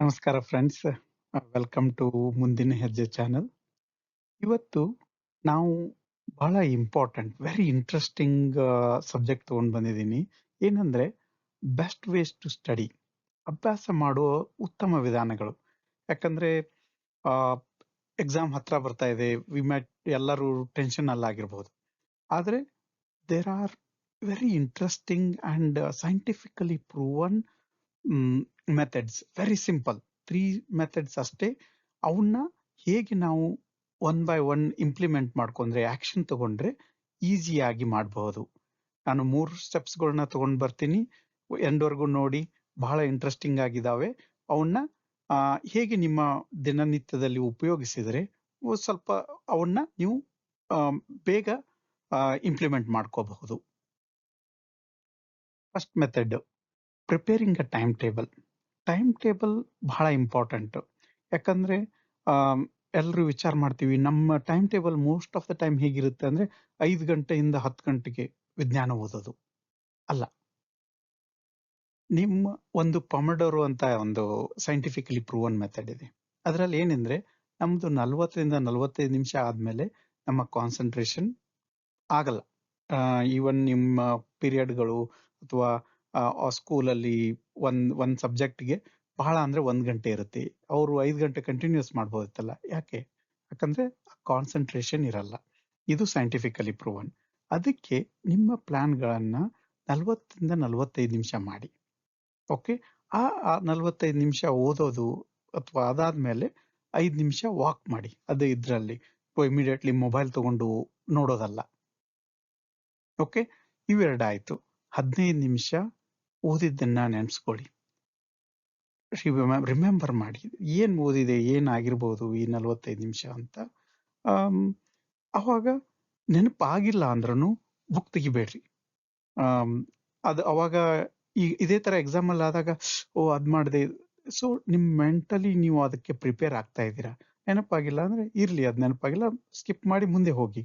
ನಮಸ್ಕಾರ friends welcome to ಮುಂದಿನ ಹೆಜ್ಜೆ ಚಾನಲ್ ಇವತ್ತು ನಾವು ಬಹಳ ಇಂಪಾರ್ಟೆಂಟ್ ವೆರಿ ಇಂಟ್ರೆಸ್ಟಿಂಗ್ ಸಬ್ಜೆಕ್ಟ್ ತಗೊಂಡು ಬಂದಿದ್ದೀನಿ. ಏನಂದ್ರೆ ಬೆಸ್ಟ್ ವೇಸ್ ಟು ಸ್ಟಡಿ ಅಭ್ಯಾಸ ಮಾಡುವ ಉತ್ತಮ ವಿಧಾನಗಳು. ಯಾಕಂದ್ರೆ ಎಕ್ಸಾಮ್ ಹತ್ರ ಬರ್ತಾ ಇದೆ ವಿ ಮ್ಯಾಟ್ ಎಲ್ಲರೂ ಟೆನ್ಷನ್ ಅಲ್ಲಾಗಿರ್ಬೋದು ಆದರೆ there are very interesting and scientifically proven methods very simple three methods ಅಷ್ಟೇ. ಅವನ್ನ ಹೇಗೆ ನಾವು ಒನ್ ಬೈ ಒನ್ ಇಂಪ್ಲಿಮೆಂಟ್ ಮಾಡ್ಕೊಂಡ್ರೆ ಆಕ್ಷನ್ ತಗೊಂಡ್ರೆ ಈಸಿಯಾಗಿ ಮಾಡಬಹುದು ನಾನು ಮೂರು ಸ್ಟೆಪ್ಸ್ಗಳನ್ನ ತಗೊಂಡ್ ಬರ್ತೀನಿ. ಎಂಡ್ವರೆಗೂ ನೋಡಿ, ಬಹಳ ಇಂಟ್ರೆಸ್ಟಿಂಗ್ ಆಗಿದ್ದಾವೆ ಅವನ್ನ ಹೇಗೆ ನಿಮ್ಮ ದಿನನಿತ್ಯದಲ್ಲಿ ಉಪಯೋಗಿಸಿದರೆ ಸ್ವಲ್ಪ ಅವನ್ನ ನೀವು ಬೇಗ ಇಂಪ್ಲಿಮೆಂಟ್ ಮಾಡ್ಕೋಬಹುದು. First method preparing a time table time table ಬಹಳ ಇಂಪಾರ್ಟೆಂಟ್ ಯಾಕಂದ್ರೆ ಎಲ್ಲರೂ ವಿಚಾರ ಮಾಡ್ತೀವಿ, ನಮ್ಮ time table most of the time ಹೇಗಿರುತ್ತೆ ಅಂದ್ರೆ ಐದು ಗಂಟೆಯಿಂದ ಹತ್ತು ಗಂಟೆಗೆ ವಿಜ್ಞಾನ ಓದೋದು. ಅಲ್ಲ. ನಿಮ್ಮ ಒಂದು ಪಮಡೋರು ಅಂತ ಒಂದು ಸೈಂಟಿಫಿಕಲಿ ಪ್ರೂವನ್ ಮೆಥಡ್ ಇದೆ. ಅದರಲ್ಲಿ ಏನಂದ್ರೆ, ನಮ್ದು ನಲ್ವತ್ತರಿಂದ ನಲವತ್ತೈದು ನಿಮಿಷ ಆದ್ಮೇಲೆ ನಮ್ಮ ಕಾನ್ಸಂಟ್ರೇಷನ್ ಆಗಲ್ಲ. ಈವನ್ ನಿಮ್ಮ ಪೀರಿಯಡ್ಗಳು ಅಥವಾ ಸ್ಕೂಲಲ್ಲಿ ಒಂದ್ ಒಂದ್ ಸಬ್ಜೆಕ್ಟ್ಗೆ ಬಹಳ ಅಂದ್ರೆ ಒಂದ್ ಗಂಟೆ ಇರುತ್ತೆ. ಅವರು ಐದು ಗಂಟೆ ಕಂಟಿನ್ಯೂಸ್ ಮಾಡ್ಬೋದಿತ್ತಲ್ಲ ಯಾಕೆ? ಯಾಕಂದ್ರೆ ಕಾನ್ಸಂಟ್ರೇಷನ್ ಇರಲ್ಲ. ಇದು ಸೈಂಟಿಫಿಕಲಿ ಪ್ರೂವನ್. ಅದಕ್ಕೆ ನಿಮ್ಮ ಪ್ಲಾನ್ಗಳನ್ನ ನಲ್ವತ್ತರಿಂದ ನಲ್ವತ್ತೈದು ನಿಮಿಷ ಮಾಡಿ. ಓಕೆ? ಆ ನಲವತ್ತೈದು ನಿಮಿಷ ಓದೋದು ಅಥವಾ ಅದಾದ್ಮೇಲೆ ಐದು ನಿಮಿಷ ವಾಕ್ ಮಾಡಿ. ಅದೇ ಇದ್ರಲ್ಲಿ. ಇಮಿಡಿಯೇಟ್ಲಿ ಮೊಬೈಲ್ ತಗೊಂಡು ನೋಡೋದಲ್ಲ. ಓಕೆ? ಇವೆರಡಾಯ್ತು. ಹದಿನೈದು ನಿಮಿಷ ಓದಿದ್ದನ್ನ ನೆನ್ಸ್ಕೊಳ್ಳಿ. ರಿಮೆಂಬರ್ ಮಾಡಿ. ಏನ್ ಓದಿದೆ ಏನಾಗಿರ್ಬೋದು ಈ ನಲವತ್ತೈದು ನಿಮಿಷ ಅಂತ. ಅವಾಗ ನೆನಪಾಗಿಲ್ಲ ಅಂದ್ರೂ ಬುಕ್ ತೆಗಿಬೇಡ್ರಿ. ಅದ್ ಅವಾಗ ಈ, ಇದೇ ತರ ಎಕ್ಸಾಮ್ ಅಲ್ಲಿ ಆದಾಗ, ಓ, ಅದ್ ಮಾಡಿದೆ. ಸೊ ನಿಮ್ ಮೆಂಟಲಿ ನೀವು ಅದಕ್ಕೆ ಪ್ರಿಪೇರ್ ಆಗ್ತಾ ಇದ್ದೀರಾ? ನೆನಪಾಗಿಲ್ಲ ಅಂದ್ರೆ ಇರ್ಲಿ, ಅದ್ ನೆನಪಾಗಿಲ್ಲ ಸ್ಕಿಪ್ ಮಾಡಿ ಮುಂದೆ ಹೋಗಿ.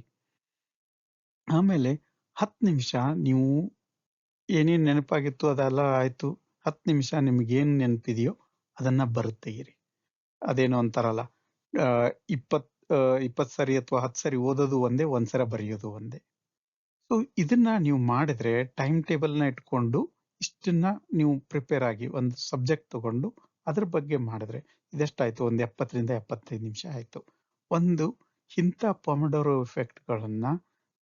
ಆಮೇಲೆ ಹತ್ತು ನಿಮಿಷ ನೀವು ಏನೇನ್ ನೆನಪಾಗಿತ್ತು ಅದೆಲ್ಲ ಆಯ್ತು. ಹತ್ತು ನಿಮಿಷ ನಿಮಗೇನು ನೆನಪಿದೆಯೋ ಅದನ್ನ ಬರುತ್ತೆಗಿರಿ ಅದೇನು ಅಂತಾರಲ್ಲ ಇಪ್ಪತ್ ಆ, ಇಪ್ಪತ್ ಸರಿ ಅಥವಾ ಹತ್ತು ಸರಿ ಓದೋದು ಒಂದೇ ಒಂದ್ಸರ ಬರೆಯೋದು ಒಂದೇ. ಸೊ ಇದನ್ನ ನೀವು ಮಾಡಿದ್ರೆ ಟೈಮ್ ಟೇಬಲ್ನ ಇಟ್ಕೊಂಡು ಇಷ್ಟನ್ನ ನೀವು ಪ್ರಿಪೇರ್ ಆಗಿ ಒಂದು ಸಬ್ಜೆಕ್ಟ್ ತಗೊಂಡು ಅದ್ರ ಬಗ್ಗೆ ಮಾಡಿದ್ರೆ ಇದೆಷ್ಟಾಯ್ತು? ಒಂದು ಎಪ್ಪತ್ತರಿಂದ ಎಪ್ಪತ್ತೈದು ನಿಮಿಷ ಆಯ್ತು. ಒಂದು ಇಂಥ ಪೊಮಡೋರೋ ಎಫೆಕ್ಟ್ ಗಳನ್ನ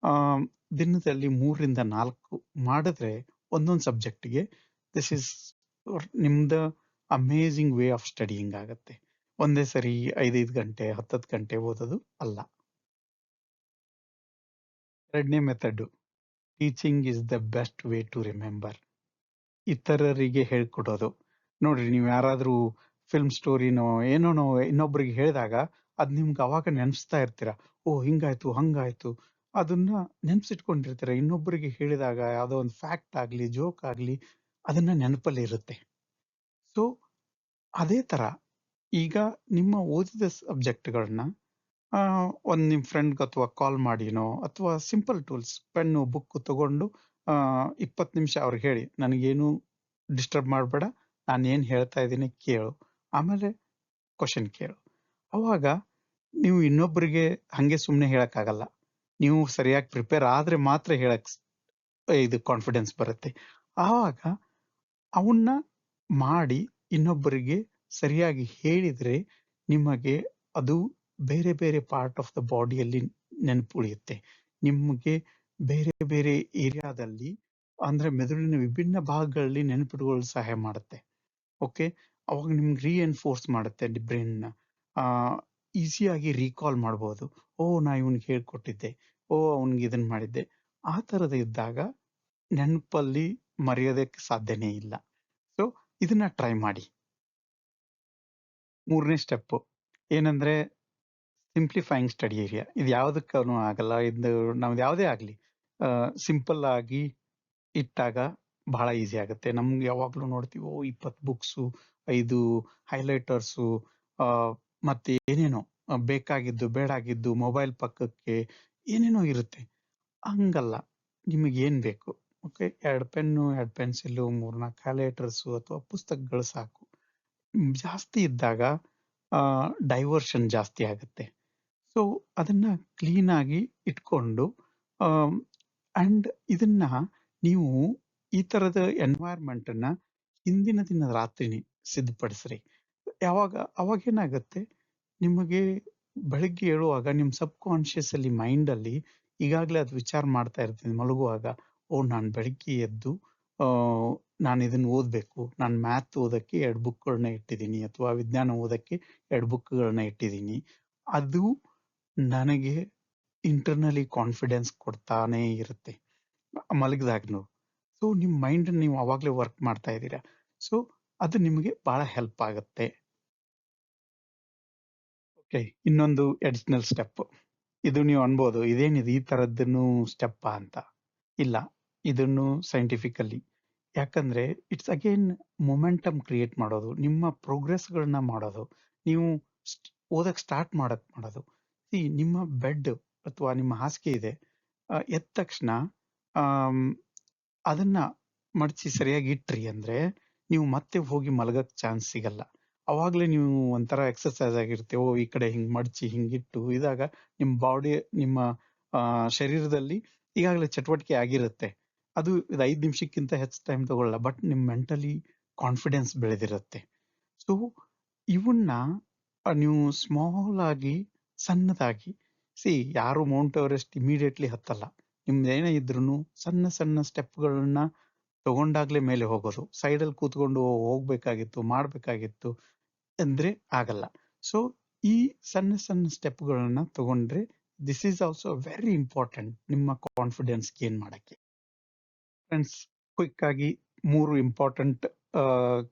ಆ, ದಿನದಲ್ಲಿ ಮೂರರಿಂದ ನಾಲ್ಕು ಮಾಡಿದ್ರೆ ಒಂದೊಂದು ಸಬ್ಜೆಕ್ಟ್ಗೆ. ದಿಸ್ ಇಸ್ ನಿಮ್ದ ಅಮೇಝಿಂಗ್ ವೇ ಆಫ್ ಸ್ಟಡಿಯಿಂಗ್ ಆಗತ್ತೆ. ಒಂದೇ ಸರಿ ಐದೈದು ಗಂಟೆ ಹತ್ತತ್ತು ಗಂಟೆ ಓದೋದು ಅಲ್ಲ. ಎರಡನೇ method teaching is the best way to remember ಇತರರಿಗೆ ಹೇಳ್ಕೊಡೋದು. ನೋಡ್ರಿ, ನೀವು ಯಾರಾದ್ರೂ ಫಿಲ್ಮ್ ಸ್ಟೋರಿನೋ ಏನೋನೋ ಇನ್ನೊಬ್ರಿಗೆ ಹೇಳಿದಾಗ ಅದ್ ನಿಮ್ಗೆ ಅವಾಗ ನೆನೆಸ್ತಾ ಇರ್ತೀರ. ಓ, ಹಿಂಗಾಯ್ತು, ಹಂಗಾಯ್ತು. ಅದನ್ನ ನೆನ್ಸಿಟ್ಕೊಂಡಿರ್ತೀರ ಇನ್ನೊಬ್ಬರಿಗೆ ಹೇಳಿದಾಗ ಯಾವುದೋ ಒಂದು ಫ್ಯಾಕ್ಟ್ ಆಗ್ಲಿ ಜೋಕ್ ಆಗ್ಲಿ, ಅದನ್ನ ನೆನಪಲ್ಲಿ ಇರುತ್ತೆ. ಸೊ ಅದೇ ತರ ಈಗ ನಿಮ್ಮ ಓದಿದ ಸಬ್ಜೆಕ್ಟ್ಗಳನ್ನ ಒಂದು ನಿಮ್ಮ ಫ್ರೆಂಡ್ಗೆ ಅಥವಾ ಕಾಲ್ ಮಾಡಿನೋ ಅಥವಾ ಸಿಂಪಲ್ ಟೂಲ್ಸ್ ಪೆನ್ನು ಬುಕ್ ತಗೊಂಡು ಇಪ್ಪತ್ತು ನಿಮಿಷ ಅವ್ರಿಗೆ ಹೇಳಿ, ನನಗೇನು ಡಿಸ್ಟರ್ಬ್ ಮಾಡಬೇಡ ನಾನು ಏನು ಹೇಳ್ತಾ ಇದ್ದೀನಿ ಕೇಳು. ಆಮೇಲೆ ಕ್ವಶನ್ ಕೇಳು. ಅವಾಗ ನೀವು ಇನ್ನೊಬ್ಬರಿಗೆ ಹಂಗೆ ಸುಮ್ಮನೆ ಹೇಳಕ್ಕಾಗಲ್ಲ. ನೀವು ಸರಿಯಾಗಿ ಪ್ರಿಪೇರ್ ಆದ್ರೆ ಮಾತ್ರ ಹೇಳಕ್ ಇದು ಕಾನ್ಫಿಡೆನ್ಸ್ ಬರುತ್ತೆ. ಆವಾಗ ಅವನ್ನ ಮಾಡಿ ಇನ್ನೊಬ್ಬರಿಗೆ ಸರಿಯಾಗಿ ಹೇಳಿದ್ರೆ ನಿಮಗೆ ಅದು ಬೇರೆ ಬೇರೆ ಪಾರ್ಟ್ ಆಫ್ ದ ಬಾಡಿಯಲ್ಲಿ ನೆನಪು ಉಳಿಯುತ್ತೆ. ನಿಮಗೆ ಬೇರೆ ಬೇರೆ ಏರಿಯಾದಲ್ಲಿ ಅಂದ್ರೆ ಮೆದುಳಿನ ವಿಭಿನ್ನ ಭಾಗಗಳಲ್ಲಿ ನೆನಪಿಟ್ಕೊಳ್ಳಲು ಸಹಾಯ ಮಾಡುತ್ತೆ. ಓಕೆ ಅವಾಗ ನಿಮ್ಗೆ ರೀಎನ್ಫೋರ್ಸ್ ಮಾಡುತ್ತೆ ಬ್ರೈನ್ ಆ ಈಸಿಯಾಗಿ ರೀಕಾಲ್ ಮಾಡ್ಬೋದು. ಓ, ನಾ ಇವನ್ಗೆ ಹೇಳ್ಕೊಟ್ಟಿದ್ದೆ. ಓ, ಅವನ್ಗೆ ಇದನ್ ಮಾಡಿದ್ದೆ. ಆ ತರದ ಇದ್ದಾಗ ನೆನಪಲ್ಲಿ ಮರೆಯೋದಕ್ಕೆ ಸಾಧ್ಯನೇ ಇಲ್ಲ. ಸೊ ಇದನ್ನ ಟ್ರೈ ಮಾಡಿ. ಮೂರನೇ ಸ್ಟೆಪ್ ಏನಂದ್ರೆ ಸಿಂಪ್ಲಿಫೈಯಿಂಗ್ ಸ್ಟಡಿ ಏರಿಯಾ ಇದು ಯಾವುದಕ್ಕೂ ಆಗಲ್ಲ. ಇದು ನಮ್ದು ಯಾವುದೇ ಆಗ್ಲಿ. ಸಿಂಪಲ್ ಆಗಿ ಇಟ್ಟಾಗ ಬಹಳ ಈಸಿ ಆಗುತ್ತೆ. ನಮ್ಗೆ ಯಾವಾಗ್ಲೂ ನೋಡ್ತೀವಿ ಓ ಇಪ್ಪತ್ತು ಬುಕ್ಸು ಐದು ಹೈಲೈಟರ್ಸು ಮತ್ತೆ ಏನೇನೋ ಬೇಕಾಗಿದ್ದು, ಬೇಡಾಗಿದ್ದು ಮೊಬೈಲ್ ಪಕ್ಕಕ್ಕೆ ಏನೇನೋ ಇರುತ್ತೆ. ಹಂಗಲ್ಲ. ನಿಮಗೆ ಏನ್ ಬೇಕು? ಓಕೆ ಎರಡು ಪೆನ್ನು, ಎರಡು ಪೆನ್ಸಿಲ್ಲು ಮೂರ್ನಾಲ್ಕು ಹೈಲೈಟರ್ಸು ಅಥವಾ ಪುಸ್ತಕಗಳು ಸಾಕು. ಜಾಸ್ತಿ ಇದ್ದಾಗ ಡೈವರ್ಷನ್ ಜಾಸ್ತಿ ಆಗುತ್ತೆ. ಸೊ ಅದನ್ನ ಕ್ಲೀನ್ ಆಗಿ ಇಟ್ಕೊಂಡು ಅಂಡ್ ಇದನ್ನ ನೀವು ಈ ತರದ ಎನ್ವೈರ್ಮೆಂಟ್ ಅನ್ನ ಹಿಂದಿನ ದಿನ ರಾತ್ರಿನೇ ಸಿದ್ಧಪಡಿಸ್ರಿ. ಯಾವಾಗ ಅವಾಗ ಏನಾಗುತ್ತೆ ನಿಮಗೆ ಬೆಳಗ್ಗೆ ಏಳುವಾಗ ನಿಮ್ ಸಬ್ ಕಾನ್ಶಿಯಸ್ ಅಲ್ಲಿ ಮೈಂಡ್ ಅಲ್ಲಿ ಈಗಾಗಲೇ ಅದು ವಿಚಾರ ಮಾಡ್ತಾ ಇರ್ತೀನಿ, ಮಲಗುವಾಗ, ಓ, ನಾನು ಬೆಳಗ್ಗೆ ಎದ್ದು ನಾನು ಇದನ್ನ ಓದ್ಬೇಕು, ನಾನು ಮ್ಯಾಥ್ ಓದಕ್ಕೆ ಎರಡು ಬುಕ್ಗಳನ್ನ ಇಟ್ಟಿದ್ದೀನಿ, ಅಥವಾ ವಿಜ್ಞಾನ ಓದಕ್ಕೆ ಎರಡು ಬುಕ್ಗಳನ್ನ ಇಟ್ಟಿದ್ದೀನಿ, ಅದು ನನಗೆ ಇಂಟರ್ನಲಿ ಕಾನ್ಫಿಡೆನ್ಸ್ ಕೊಡ್ತಾನೆ ಇರುತ್ತೆ. ಮಲಗಿದಾಗ್ನು ಸೊ ನಿಮ್ ಮೈಂಡ್ ನೀವು ಅವಾಗ್ಲೇ ವರ್ಕ್ ಮಾಡ್ತಾ ಇದ್ದೀರಾ. ಸೊ ಅದು ನಿಮಗೆ ಬಹಳ ಹೆಲ್ಪ್ ಆಗುತ್ತೆ. ಓಕೆ ಇನ್ನೊಂದು ಅಡಿಷನಲ್ ಸ್ಟೆಪ್ ಇದು ನೀವು ಅನ್ಬೋದು, ಇದೇನಿದು ಈ ತರದ್ದನ್ನು ಸ್ಟೆಪ್ ಅಂತ? ಇಲ್ಲ, ಇದನ್ನು ಸೈಂಟಿಫಿಕಲಿ ಯಾಕಂದ್ರೆ ಇಟ್ಸ್ ಅಗೇನ್ ಮೊಮೆಂಟಮ್ ಕ್ರಿಯೇಟ್ ಮಾಡೋದು, ನಿಮ್ಮ ಪ್ರೋಗ್ರೆಸ್ಗಳನ್ನ ಮಾಡೋದು. ನೀವು ಓದಕ್ ಸ್ಟಾರ್ಟ್ ಮಾಡಕ್ ಮಾಡೋದು. ಈ ನಿಮ್ಮ ಬೆಡ್ ಅಥವಾ ನಿಮ್ಮ ಹಾಸಿಗೆ ಇದೆ ಎದ್ದ ತಕ್ಷಣ ಅದನ್ನ ಮಡಚಿ ಸರಿಯಾಗಿ ಇಟ್ರಿ ಅಂದ್ರೆ, ನೀವು ಮತ್ತೆ ಹೋಗಿ ಮಲಗಕ್ ಚಾನ್ಸ್ ಸಿಗಲ್ಲ. ಅವಾಗ್ಲೇ ನೀವು ಒಂಥರ ಎಕ್ಸರ್ಸೈಸ್ ಆಗಿರುತ್ತೆ ಓ ಈ ಕಡೆ ಹಿಂಗ್ ಮಡಚಿ ಹಿಂಗಿಟ್ಟು ಇದಾಗ ನಿಮ್ಮ ಬಾಡಿ ನಿಮ್ಮ ಶರೀರದಲ್ಲಿ ಈಗಾಗಲೇ ಚಟುವಟಿಕೆ ಆಗಿರುತ್ತೆ. ಅದು ಇದು ಐದು ನಿಮಿಷಕ್ಕಿಂತ ಹೆಚ್ಚು ಟೈಮ್ ತಗೊಳ್ಳಲ್ಲ ಬಟ್ ನಿಮ್ಮ ಮೆಂಟಲಿ ಕಾನ್ಫಿಡೆನ್ಸ್ ಬೆಳೆದಿರುತ್ತೆ. ಸೊ ಇವನ್ನ ನೀವು ಸ್ಮಾಲ್ ಆಗಿ, ಸಣ್ಣದಾಗಿ ಸಿ ಯಾರು ಮೌಂಟ್ ಎವರೆಸ್ಟ್ ಇಮಿಡಿಯೇಟ್ಲಿ ಹತ್ತಲ್ಲ. ನಿಮ್ದು ಏನೇ ಇದ್ರೂ ಸಣ್ಣ ಸಣ್ಣ ಸ್ಟೆಪ್ಗಳನ್ನ ತಗೊಂಡಾಗ್ಲೇ ಮೇಲೆ ಹೋಗೋದು ಸೈಡಲ್ಲಿ ಕೂತ್ಕೊಂಡು "ಓ, ಹೋಗ್ಬೇಕಾಗಿತ್ತು ಮಾಡ್ಬೇಕಾಗಿತ್ತು ಅಂದ್ರೆ ಆಗಲ್ಲ. ಸೊ ಈ ಸಣ್ಣ ಸಣ್ಣ ಸ್ಟೆಪ್ಗಳನ್ನ ತಗೊಂಡ್ರೆ this is also very important ನಿಮ್ಮ ಕಾನ್ಫಿಡೆನ್ಸ್ ಗೇನ್ ಮಾಡಕ್ಕೆ. ಫ್ರೆಂಡ್ಸ್ ಕ್ವಿಕ್ ಆಗಿ ಮೂರು ಇಂಪಾರ್ಟೆಂಟ್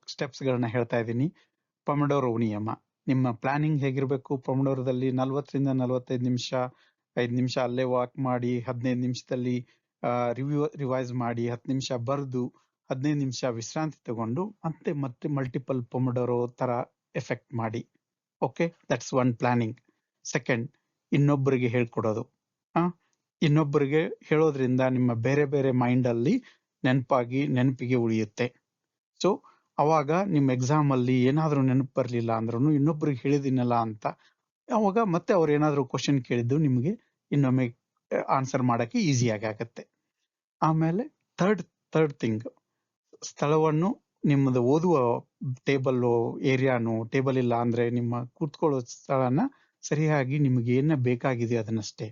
ಸ್ಟೆಪ್ಸ್ ಗಳನ್ನ ಹೇಳ್ತಾ ಇದ್ದೀನಿ. ಪಮಡೋರೋ ನಿಯಮ. ನಿಮ್ಮ ಪ್ಲಾನಿಂಗ್ ಹೇಗಿರ್ಬೇಕು? ಪಮಡೋರದಲ್ಲಿ ನಲ್ವತ್ತರಿಂದ ನಲವತ್ತೈದು ನಿಮಿಷ ಐದು ನಿಮಿಷ ಅಲ್ಲೇ ವಾಕ್ ಮಾಡಿ ಹದಿನೈದು ನಿಮಿಷದಲ್ಲಿ ರಿವ್ಯೂ ರಿವೈಸ್ ಮಾಡಿ ಹತ್ತು ನಿಮಿಷ ಬರೆದು ಹದಿನೈದು ನಿಮಿಷ ವಿಶ್ರಾಂತಿ ತಗೊಂಡು ಮತ್ತೆ ಮತ್ತೆ ಮಲ್ಟಿಪಲ್ ಪೊಮಡರೋ ತರ ಎಫೆಕ್ಟ್ ಮಾಡಿ. Okay that's one planning second ಇನ್ನೊಬ್ಬರಿಗೆ ಹೇಳ್ಕೊಡೋದು. ಆ, ಇನ್ನೊಬ್ಬರಿಗೆ ಹೇಳೋದ್ರಿಂದ ನಿಮ್ಮ ಬೇರೆ ಬೇರೆ ಮೈಂಡ್ ಅಲ್ಲಿ ನೆನಪಾಗಿ ನೆನಪಿಗೆ ಉಳಿಯುತ್ತೆ. ಸೊ ಅವಾಗ ನಿಮ್ಮ ಎಕ್ಸಾಮ್ ಅಲ್ಲಿ ಏನಾದ್ರೂ ನೆನಪು ಬರ್ಲಿಲ್ಲ ಅಂದ್ರೂ ಇನ್ನೊಬ್ರಿಗೆ ಹೇಳಿದಿನಲ್ಲ ಅಂತ, ಅವಾಗ ಮತ್ತೆ ಅವ್ರು ಏನಾದ್ರೂ ಕ್ವಶನ್ ಕೇಳಿದ್ದು ನಿಮಗೆ ಇನ್ನೊಮ್ಮೆ ಆನ್ಸರ್ ಮಾಡಕ್ಕೆ ಈಸಿಯಾಗಿ ಆಗತ್ತೆ ಆಮೇಲೆ ಥರ್ಡ್ ಥರ್ಡ್ ಥಿಂಗ್ ಸ್ಥಳವನ್ನು ನಿಮ್ಮದು ಓದುವ ಟೇಬಲ್ ಏರಿಯಾನು ಟೇಬಲ್ ಇಲ್ಲ ಅಂದ್ರೆ ನಿಮ್ಮ ಕೂತ್ಕೊಳ್ಳೋ ಸ್ಥಳನ ಸರಿಯಾಗಿ ನಿಮಗೆ ಏನ ಬೇಕಾಗಿದೆ ಅದನ್ನಷ್ಟೇ.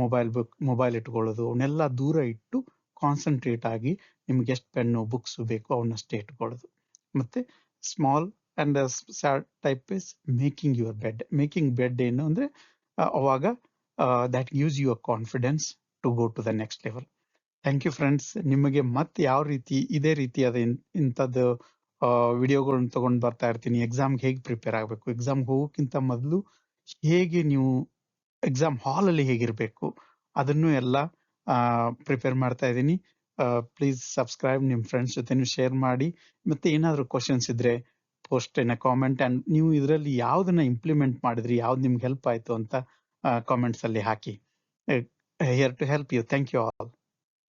ಮೊಬೈಲ್ ಬುಕ್ ಮೊಬೈಲ್ ಇಟ್ಕೊಳ್ಳೋದು, ಅವನ್ನೆಲ್ಲ ದೂರ ಇಟ್ಟು ಕಾನ್ಸಂಟ್ರೇಟ್ ಆಗಿ ನಿಮ್ಗೆ ಎಷ್ಟು ಪೆನ್ನು ಬುಕ್ಸ್ ಬೇಕು ಅವನ್ನಷ್ಟೇ ಇಟ್ಕೊಳ್ಳೋದು. ಮತ್ತೆ small and type is making your bed making bed ಏನು ಅಂದ್ರೆ ಅವಾಗ that gives your confidence to go to the next level thank you friends ನಿಮಗೆ ಮತ್ತೆ ಯಾವ ರೀತಿ, ಇದೇ ರೀತಿಯಾದ ಇಂಥದ್ದು ವಿಡಿಯೋಗಳನ್ನ ತಗೊಂಡ್ ಬರ್ತಾ ಇರ್ತೀನಿ. ಎಕ್ಸಾಮ್ಗೆ ಹೇಗೆ ಪ್ರಿಪೇರ್ ಆಗಬೇಕು? ಎಕ್ಸಾಮ್ಗೆ ಹೋಗೋಕ್ಕಿಂತ ಮೊದಲು ಹೇಗೆ ನೀವು ಎಕ್ಸಾಮ್ ಹಾಲ್ ಅಲ್ಲಿ ಹೇಗಿರ್ಬೇಕು? ಅದನ್ನು ಎಲ್ಲ ಪ್ರಿಪೇರ್ ಮಾಡ್ತಾ ಇದ್ದೀನಿ. ಪ್ಲೀಸ್ ಸಬ್ಸ್ಕ್ರೈಬ್ ನಿಮ್ ಫ್ರೆಂಡ್ಸ್ ಜೊತೆನೂ ಶೇರ್ ಮಾಡಿ. ಮತ್ತೆ ಏನಾದ್ರು ಕ್ವಶನ್ಸ್ ಇದ್ರೆ ಪೋಸ್ಟ್ ಇನ್ ಕಾಮೆಂಟ್ ಅಂಡ್ ನೀವು ಇದರಲ್ಲಿ ಯಾವ್ದನ್ನ ಇಂಪ್ಲಿಮೆಂಟ್ ಮಾಡಿದ್ರಿ, ಯಾವ್ದು ನಿಮ್ಗೆ ಹೆಲ್ಪ್ ಆಯ್ತು ಅಂತ ಕಾಮೆಂಟ್ಸ್ ಅಲ್ಲಿ ಹಾಕಿ. Here to help you thank you all